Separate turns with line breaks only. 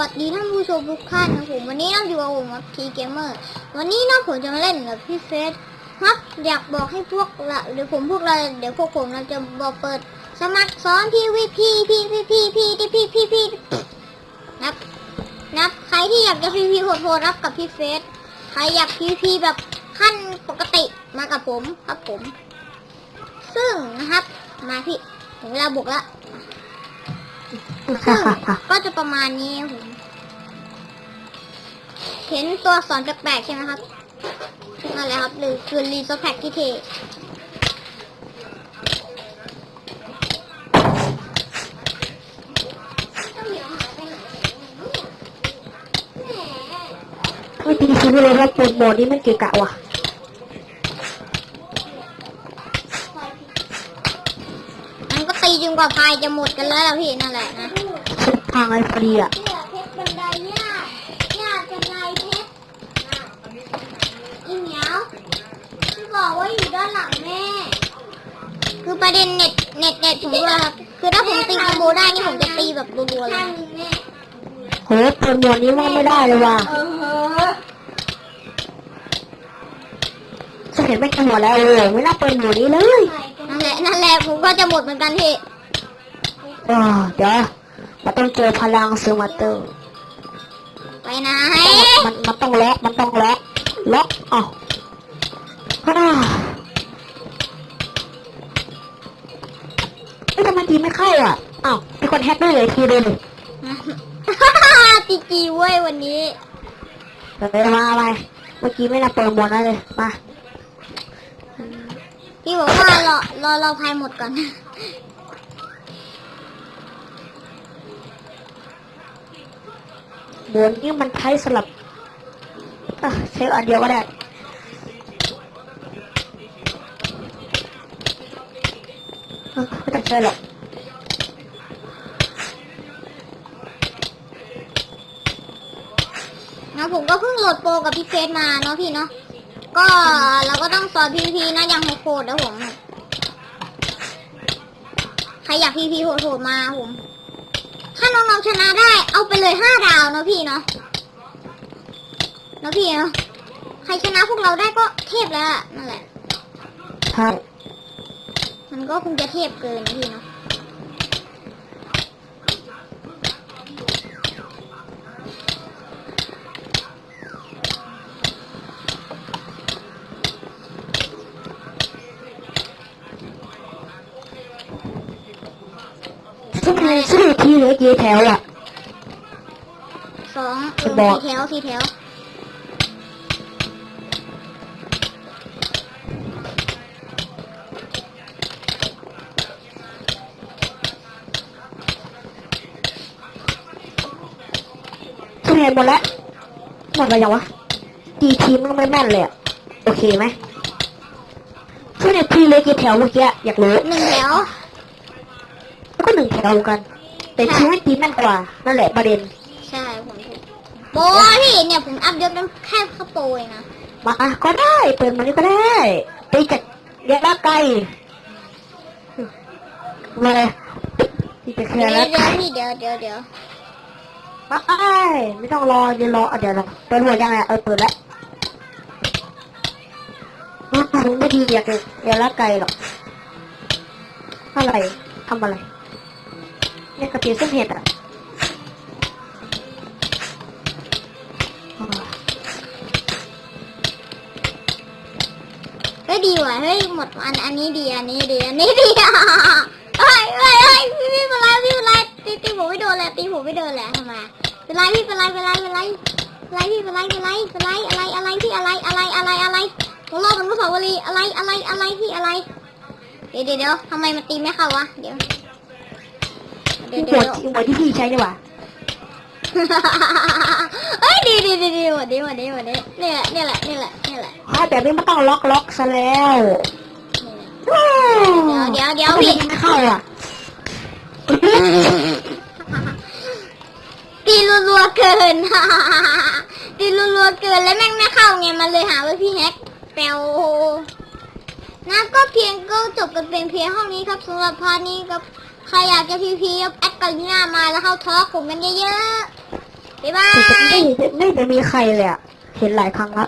วัสดีท่านผู้ชมทุกท่านนะผมวันนี้น้องอยู่กับผมครับทีเกมเมอร์วันนี้น้องผมจะมาเล่นกับพี่เฟสครับอยากบอกให้พวกเราเดี๋ยวผมพวกเราเดี๋ยวพวกผมเราจะบอกเปิด สมัครซ้อนพี่วิพีพี่พี่พี่พี่ที่พี่พี่พี่นับนับใครที่อยากจะพีพีโหดๆรับกับพี่เฟสใครอยากพีพีแบบขั้นปกติมากับผมครับผม ซึ่งนะครับมาพี่ถึงเวลาบุกแล้ว ก็จะประมาณนี้ครับผมเห็นตัวสอักษรแปลกๆใช่ไหมครับนั่นแหละครับหรือคือรีโซแพ็กที่เท
ไม่ตีคิดเลยว่าปวดหมอนี่มันเกะกะว่ะ
มันก็ ตีจนกว่าพายจะหมดกันแล้วล่ะพี่นั่นแหละนะ
สุดทางไอ้พอดีอะ
เสื้อเพชรบันไดย่าย่าบันไดเพชรอีเหมียวที่บอกว่าอยู่ด้านหลังแม่ คือประเด็นเน็ตเน็ตเน็ตผมด้วยครับคือถ้าผมตีคอมโบได้นี่ผมจะตีแบบรัวๆเลยนะ
โหปวดหมอนี้มันไม่ได้เลยว่ะ
เออ
จะเห็นไม่กันหมดแล้วเออไม่น่าเปิดหมอนี้เลย
นั่น ผมก็จะหมดเหมือนกันพี่
เออเดี๋ยวมันต้องเจอพลังซูมาเตอร์
ไปไหน
มันมันต้องล็อกมันต้องล็อกล็อกอ๋ออ้าวเอ้ยทำไมตีไม่เข้าอะอ้าวมีคนแฮกด้วยเลยทีเดียวเลย
จีจีเว้ยวันนี้
เดี๋ยวมาอะไรเมื่อกี้ไม่น่าเปิดหมดนะเลยมา
พี่บอกว่ารอรอรอพายหมดก่อน
หมวนนี่มันใช้สลับอะใช้อันเดียวก็ได้อะไม่ต้องใช้หรอก
นะผมก็เพิ่งโหลดโปรกับพี่เฟสมาเนาะพี่เนาะ ก็เราก็ต้องสอนพีพีนะยังโหดๆนะผม ใครอยากพีพีโหดๆมาผม ถ้าน้องๆชนะได้ เอาไปเลยห้าดาวเนาะพี่เนาะเนาะพี่เนาะใครชนะพวกเราได้ก็เทพแล้วอะนั่นแหละ
ใช่
มันก็คงจะเทพเกินนะพี่เนาะ
ซึ่งซึ่งทีเหลือกี่แถวอะ
สองเอ
จะ
อ
บอก
สี่แถวสี่แถว
ซึ่งเห็นหมดแล้วหมดไปยังวะกี่ทีมมันไม่แม่นเลยอะโอเคไหมซึ่งในทีเหลือกี่แถวเมื่อกี้อยากรู้
หนึ่งแถว
แล้วก็ หนึ่งแถวกัน แต่ทีมให้ทีมแม่นกว่านั่นแหละประเด็น
ใช่ผมถูกโปรพี่เนี่ยผมอัพยศนั้นแค่เข้าโปรเองนะ
มาอะก็ได้เปิดมันนี้ก็ได้ตีจากเรียกละไกลมาเลยตีจากเรี
เดี๋
ย
ยว
กละ
เดี๋
ไก
ย
ล
วพี่เดี๋ยวเดี๋ยวเดี๋ยว
มาไอ้ไม่ต้องรอเดี๋ยวรออะเดี๋ยวรอเปิดหัวยังไงเออเปิดแล้วอะไม่ดีอยากเลยเรียกละไกลหรอกอะไรทำอะไร เนี่ยกระเทียมเส้นเห็ดอะ
เฮ้ยดีว่ะเฮ้ยหมดอันอันนี้ดีอันนี้ดีอันนี้ดีอะเฮ้ยเฮ้ยเฮ้ยพี่พี่เป็นไรพี่เป็นไรตีตีผมไม่โดนเลยตีผมไม่โดนเลยทำไมเป็นไรพี่เป็นไรเป็นไรเป็นไรเป็นไรพี่เป็นไรเป็นไรเป็นไรอะไรอะไรพี่อะไรอะไรอะไรอะไรผมรอดอนุสาวรีย์อะไรอะไรอะไรพี่อะไร เดี๋ยวเดี๋ยวทำไมมันตีไม่เข้าวะเดี๋ยว
หั
เดี๋
ว
ยว
หัวที่พี่ใช้ดีกว่า
เอ้ยดีดีดีดีหมดดีหมดดีหมดดีนี่แหละนี่แหละนี่แหละนี่แหละ
อ่าแบบนี้ไม่ต้องล็อกล็อกซะแล้ว
เดี๋ยวเดี๋ยว
พี่
พี่
ไม่เข้าอะ
ตีรัวๆเกินตีรัวๆเกินแล้วแม่งไม่เข้าไงมันเลยหาว่าพี่แฮกแปลวนะก็เพียงก็จบกันเป็นเพียงเท่านี้ครับสำหรับพาร์ทนี้ครับ ใครอยากจะพีพีแอดกันหน้ามาแล้วเข้าทอล์กผมกันเยอะๆบ๊ายบา
แต่จะไม่
ย
ไม่ไม่จะมีใครเลยอะเห็นหลายครั้งละ